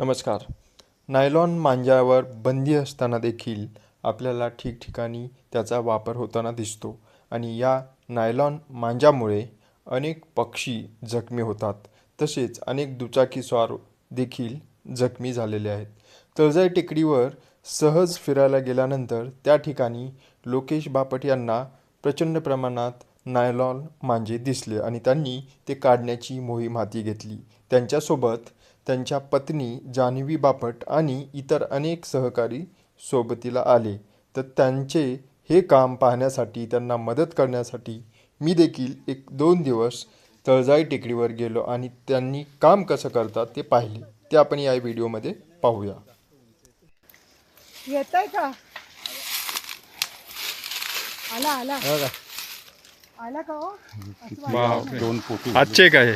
नमस्कार. नायलॉन मांजावर बंदी असताना देखील आपल्याला ठिकठिकाणी त्याचा वापर होताना दिसतो आणि या नायलॉन मांजामुळे अनेक पक्षी जखमी होतात. तसेच अनेक दुचाकीस्वार देखील जखमी झालेले आहेत. तळजाई टेकडीवर सहज फिरायला गेल्यानंतर त्या ठिकाणी लोकेश बापट यांना प्रचंड प्रमाणात नायलॉन मांजे दिसले आणि त्यांनी ते काढण्याची मोहीम हाती घेतली. त्यांच्यासोबत त्यांच्या पत्नी जान्हवी बापट आणि इतर अनेक सहकारी सोबतीला आले. तर त्यांचे हे काम पाहण्यासाठी त्यांना मदत करण्यासाठी मी देखील एक दोन दिवस तळजाई टेकडीवर गेलो आणि त्यांनी काम कसं करतात ते पाहिले. ते आपण या व्हिडिओमध्ये पाहूया. येतय का? आला आला. आला का? हो? असं वाटलं. बापरे दोन फोटो आजचे काय?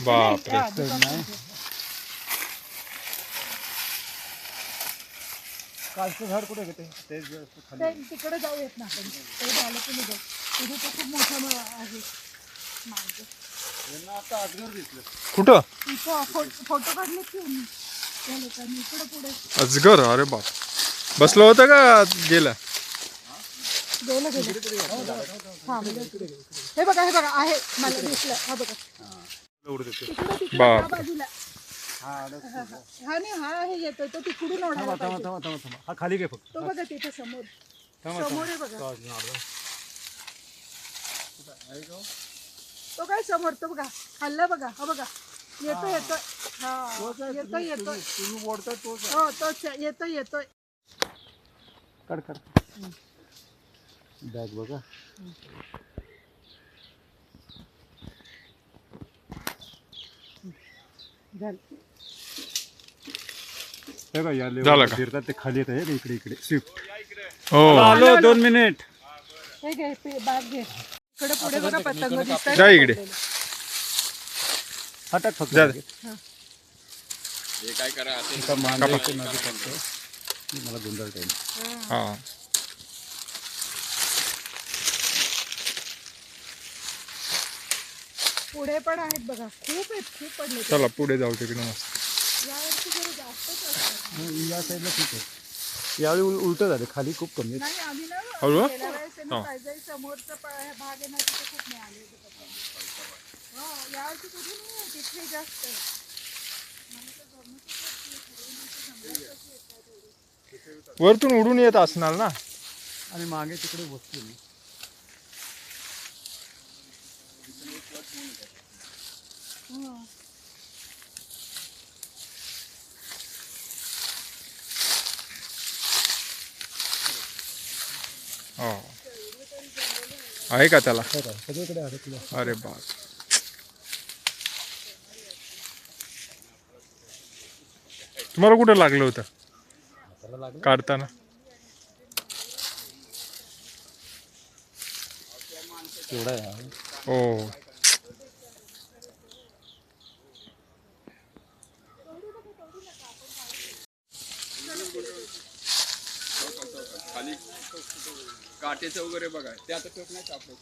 बापरे. हा. कालचं झाड कुठे घेते ते? ते तिकडे जाऊयात ना आपण. ते झालं की निघू तिथे तर खूप मोठं आहे. मांजर. आता अजगर दिसलं कुठं? फोटो काढले की मी त्या लोकांनी इकडे पुढे. अजगर अरे बाप. बसलं होतं का गेलं? गेलं गेलं. हा हे. बघा हे बघा. आहे. मला दिसलं. हा बघा. बाप. हा हा नाही हा. हे येतोय तो तिकडून ओढायला पाहिजे. थांबा थांबा थांबा. हा खाली घे फक्त. तो बघा तिथे समोर. थांबा समोर आहे बघा. तो काय समोर? तो बघा. खाल्ला बघा. हा बघा. येतोय येतोय हा येतोय येतोय तुम्ही तोच हो तोच आहे. येतोय येतोय काढ काढ. बॅग बघा. झालं का? फिरतात ते खाली येत आहे इकडे इकडे स्विफ्ट हो आलो दोन मिनिट हे घे पे- बॅग घे इकडे पुढे बघा पतंग दिसताय जा इकडे. हा फक्त जा. एका मांजर इथे मागे मला गोंधळ टाइम हा पुढे पण आहेत बघा खूप आहेत खूप पडले. चला पुढे जाऊ तिकडे मस्त यावर्षी जरा जास्तच असतात. या साईडला ठीक आहे यावेळी उल- उलट झाले खाली खूप कमी आहे नाही आम्ही ना हळू? गेल्या वेळेस आहे ना हा. पायजाई समोरचा प- भाग आहे ना तिथे खूप मिळाले होते पतंग. हो यावर्षी कुठे नाही आहे, तिथे जास्त आहे. मला तर जमतच नाही, ठरवून इथे जमलं कशी येतात एवढी. वरतून उडून येत असणार ना आणि मागे तिकडे वस्तू नाही हो. आहे का त्याला? हो? सगळीकडे अरे बाप. तुम्हाला कुठं लागलं होतं? काढताना. हो. काटेचं वगैरे बघा. ते आता टोक नाही कापलं